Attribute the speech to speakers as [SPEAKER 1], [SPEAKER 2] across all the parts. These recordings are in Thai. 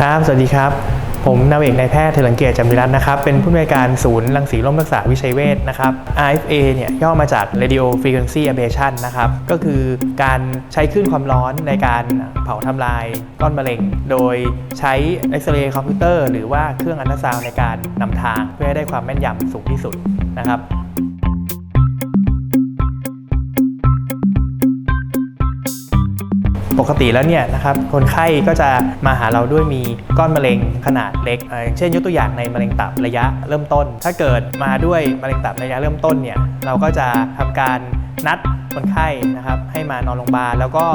[SPEAKER 1] ครับ สวัสดีครับ ผมนาวเอกนายแพทย์เถลิงเกียรติจำวิรัตน์นะครับ เป็นผู้อำนวยการศูนย์รังสีร่มรักษาวิชัยเวชนะครับ RFA เนี่ยย่อมาจาก Radio Frequency Ablation นะครับ ก็คือการใช้คลื่นความร้อนในการเผาทำลายก้อนมะเร็ง โดยใช้เอ็กซเรย์คอมพิวเตอร์หรือว่าเครื่องอันตราซาวในการนำทางเพื่อให้ได้ความแม่นยำสูงที่สุดนะครับ ปกติแล้วเนี่ยนะครับคนไข้ก็จะมาหาเราด้วยมีก้อนมะเร็งขนาดเล็ก เช่นยกตัวอย่างในมะเร็งตับระยะเริ่มต้น ถ้าเกิดมาด้วยมะเร็งตับระยะเริ่มต้นเนี่ยเราก็จะทำการนัดคนไข้นะครับให้มานอนโรงพยาบาลแล้วก็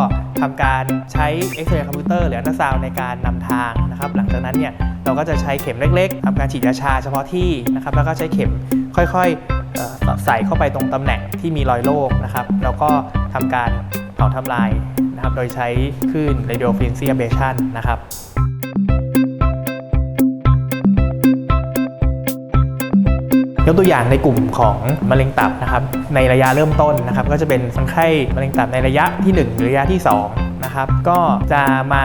[SPEAKER 1] ทำการใช้เอ็กซเรย์คอมพิวเตอร์หรืออัลตราซาวในการนำทางนะครับหลังจากนั้นเนี่ยเราก็จะใช้เข็มเล็กๆทำการฉีดยาชาเฉพาะที่นะครับแล้วก็ใช้เข็มค่อยๆใส่เข้าไปตรงตำแหน่งที่มีรอยโรคนะครับแล้วก็ทำการเผาทำลาย นะครับ โดยใช้คลื่น radio frequency ablation นะครับยกตัวอย่างในกลุ่มของมะเร็งตับนะครับในระยะเริ่มต้นนะครับ ก็จะเป็นคนไข้มะเร็งตับในระยะที่ 1 หรือระยะที่ 2 นะครับ ก็จะมา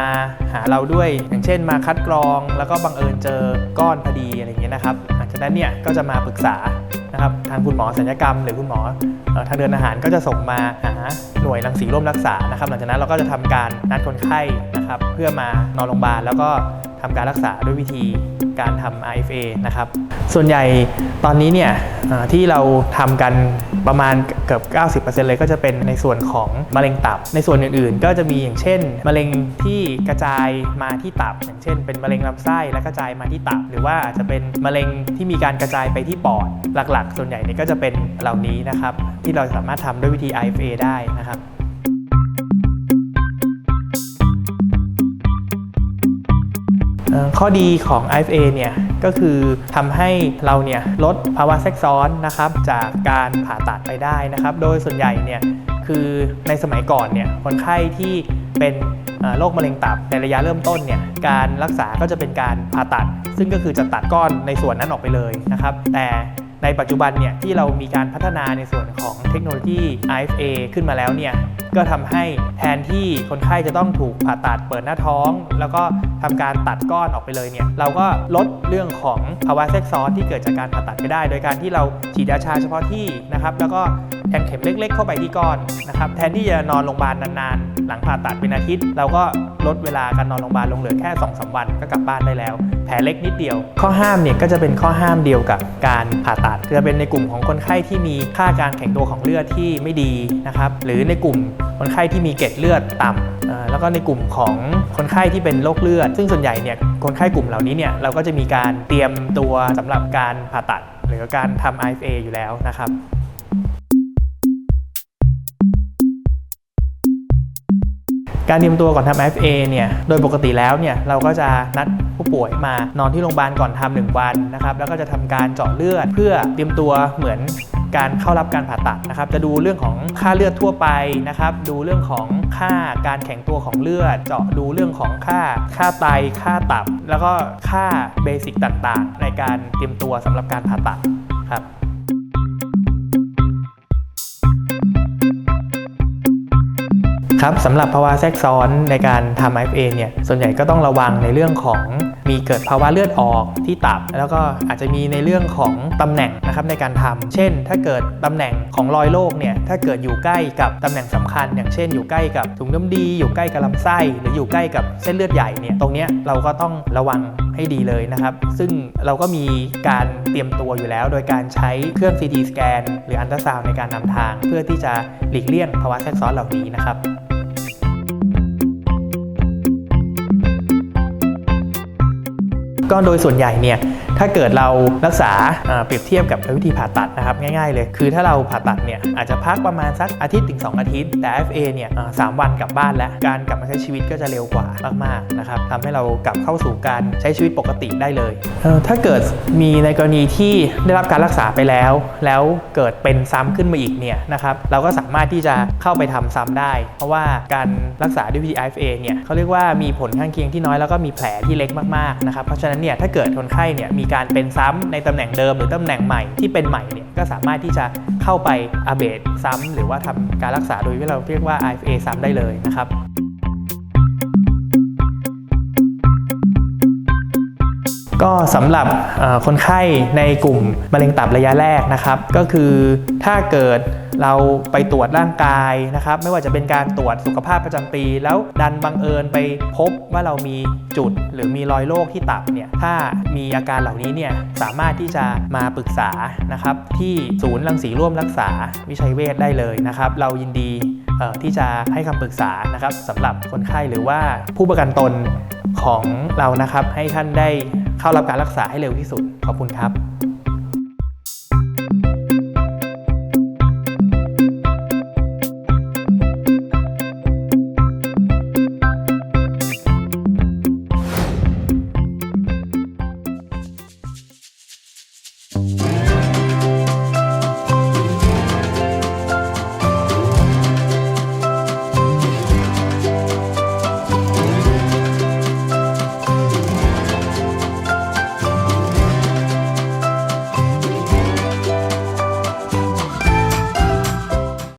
[SPEAKER 1] หาเราด้วยอย่างเช่นมาคัดกรอง แล้วก็บังเอิญเจอก้อนพอดีอะไรอย่างเงี้ยนะครับ หลังจากนั้นเนี่ยก็จะมาปรึกษานะครับทางคุณหมอศัลยกรรม หรือคุณหมอออทางเดินอาหารก็จะส่งมาหาหน่วยรังสีร่วมรักษานะครับ หลังจากนั้นเราก็จะทำการนัดคนไข้นะครับเพื่อมานอนโรงพยาบาลแล้วก็ ทำการรักษาด้วยวิธีการทำ RFA นะครับ ส่วนใหญ่ตอนนี้เนี่ยที่เราทำกันประมาณเกือบ 90%เลยก็จะเป็นในส่วนของมะเร็งตับ ในส่วนอื่นๆ ก็จะมีอย่างเช่น มะเร็งที่กระจายมาที่ตับ อย่างเช่น เป็นมะเร็งลำไส้และกระจายมาที่ตับ หรือว่าอาจจะเป็นมะเร็งที่มีการกระจายไปที่ปอดหลักๆ ส่วนใหญ่เนี่ยก็จะเป็นเหล่านี้นะครับที่เราสามารถทำด้วยวิธี IFA ได้นะครับ ข้อดีของ IFA เนี่ยก็คือทำให้เราเนี่ยลดภาวะแทรกซ้อนนะครับจากการผ่าตัดไปได้นะครับ โดยส่วนใหญ่เนี่ยคือในสมัยก่อนเนี่ยคนไข้ที่เป็นโรคมะเร็งตับในระยะเริ่มต้นเนี่ยการรักษาก็จะเป็นการผ่าตัด ซึ่งก็คือจะตัดก้อนในส่วนนั้นออกไปเลยนะครับ แต่ ในปัจจุบันเนี่ยที่เรามีการพัฒนาในส่วนของเทคโนโลยี IFA ขึ้นมาแล้วเนี่ยก็ทำให้แทนที่คนไข้จะต้องถูกผ่าตัดเปิดหน้าท้อง แล้วก็ทำการตัดก้อนออกไปเลยเนี่ยเราก็ลดเรื่องของภาวะแทรกซ้อนที่เกิดจากการผ่าตัดไปได้ โดยการที่เราฉีดยาชาเฉพาะที่นะครับแล้วก็แทงเข็มเล็ก ๆ เข้าไปที่ก้อนนะครับแทนที่จะนอนโรงพยาบาลนานๆ หลังผ่าตัดเป็นอาทิตย์เราก็ ลดเวลาการนอนโรงพยาบาลลงเหลือแค่2อสวันก็กลับบ้านได้แล้ว แผลเล็กนิดเดียว ข้อห้ามเนี่ยก็จะเป็นข้อห้ามเดียวกับการผ่าตัดจะเป็นในกลุ่มของคนไข้ที่มีค่าการแข็งตัวของเลือดที่ไม่ดีนะครับหรือในกลุ่มคนไข้ที่มีเกล็ดเลือดต่ำแล้วก็ในกลุ่มของคนไข้ที่เป็นโรคเลือด ซึ่งส่วนใหญ่เนี่ยคนไข้กลุ่มเหล่านี้เนี่ยเราก็จะมีการเตรียมตัวสำหรับการผ่าตัด หรือการทำ IFA อยู่แล้วนะครับ การเตรียมตัวก่อนทำ FA เนี่ย โดยปกติแล้วเนี่ยเราก็จะนัดผู้ป่วยมานอนที่โรงพยาบาลก่อนทำหนึ่งวันนะครับ แล้วก็จะทำการเจาะเลือด เพื่อเตรียมตัวเหมือนการเข้ารับการผ่าตัดนะครับ จะดูเรื่องของค่าเลือดทั่วไปนะครับ ดูเรื่องของค่าการแข็งตัวของเลือด เจาะดูเรื่องของค่าค่าไต ค่าตับ แล้วก็ค่าเบสิกต่างๆ ในการเตรียมตัวสำหรับการผ่าตัดครับ ครับสำหรับภาวะแทรกซ้อนในการทำ IFA เนี่ยส่วนใหญ่ก็ต้องระวังในเรื่องของมีเกิดภาวะเลือดออกที่ตับ แล้วก็อาจจะมีในเรื่องของตำแหน่งนะครับในการทำเช่น ถ้าเกิดตำแหน่งของรอยโรคเนี่ยถ้าเกิดอยู่ใกล้กับตำแหน่งสำคัญ อย่างเช่น อยู่ใกล้กับถุงน้ำดี อยู่ใกล้กับลำไส้ หรืออยู่ใกล้กับเส้นเลือดใหญ่เนี่ยตรงเนี้ยเราก็ต้องระวังให้ดีเลยนะครับ ซึ่งเราก็มีการเตรียมตัวอยู่แล้ว โดยการใช้เครื่อง CT สแกนหรืออันตราซาวในการนำทาง เพื่อที่จะหลีกเลี่ยงภาวะแทรกซ้อนเหล่านี้นะครับ ก็โดยส่วนใหญ่เนี่ย ถ้าเกิดเรารักษาเปรียบเทียบกับวิธีผ่าตัดนะครับง่ายๆเลย คือถ้าเราผ่าตัดเนี่ยอาจจะพักประมาณสักอาทิตย์ถึง 2 อาทิตย์ แต่ FA เนี่ยสามวันกลับบ้านแล้ว การกลับมาใช้ชีวิตก็จะเร็วกว่ามากๆนะครับทำให้เรากลับเข้าสู่การใช้ชีวิตปกติได้เลยเถ้าเกิดมีในกรณีที่ได้รับการรักษาไปแล้ว แล้วเกิดเป็นซ้ำขึ้นมาอีกเนี่ยนะครับเราก็สามารถที่จะเข้าไปทำซ้ำได้ เพราะว่าการรักษาด้วยวิธี IFA เนี่ยเขาเรียกว่ามีผลข้างเคียงที่น้อยแล้วก็มีแผลที่เล็กมากๆนะครับเพราะฉะนั้นเนี่ยถ้าเกิดคนไข้เนี่ยมีการเป็นซ้ำในตำแหน่งเดิมหรือตำแหน่งใหม่ที่เป็นใหม่เนี่ยก็สามารถที่จะเข้าไปอาเบดซ้ำหรือว่าทำการรักษาโดยที่เราเรียกว่า IFA ซ้ำได้เลยนะครับ ก็สำหรับคนไข้ในกลุ่มมะเร็งตับระยะแรกนะครับ ก็คือถ้าเกิดเราไปตรวจร่างกายนะครับ ไม่ว่าจะเป็นการตรวจสุขภาพประจำปี แล้วดันบังเอิญไปพบว่าเรามีจุดหรือมีรอยโรคที่ตับเนี่ยถ้ามีอาการเหล่านี้เนี่ยสามารถที่จะมาปรึกษานะครับที่ศูนย์รังสีร่วมรักษาวิชัยเวชได้เลยนะครับ เรายินดีที่จะให้คำปรึกษานะครับสำหรับคนไข้หรือว่าผู้ประกันตน ของเรานะครับ ให้ท่านได้เข้ารับการรักษาให้เร็วที่สุด ขอบคุณครับ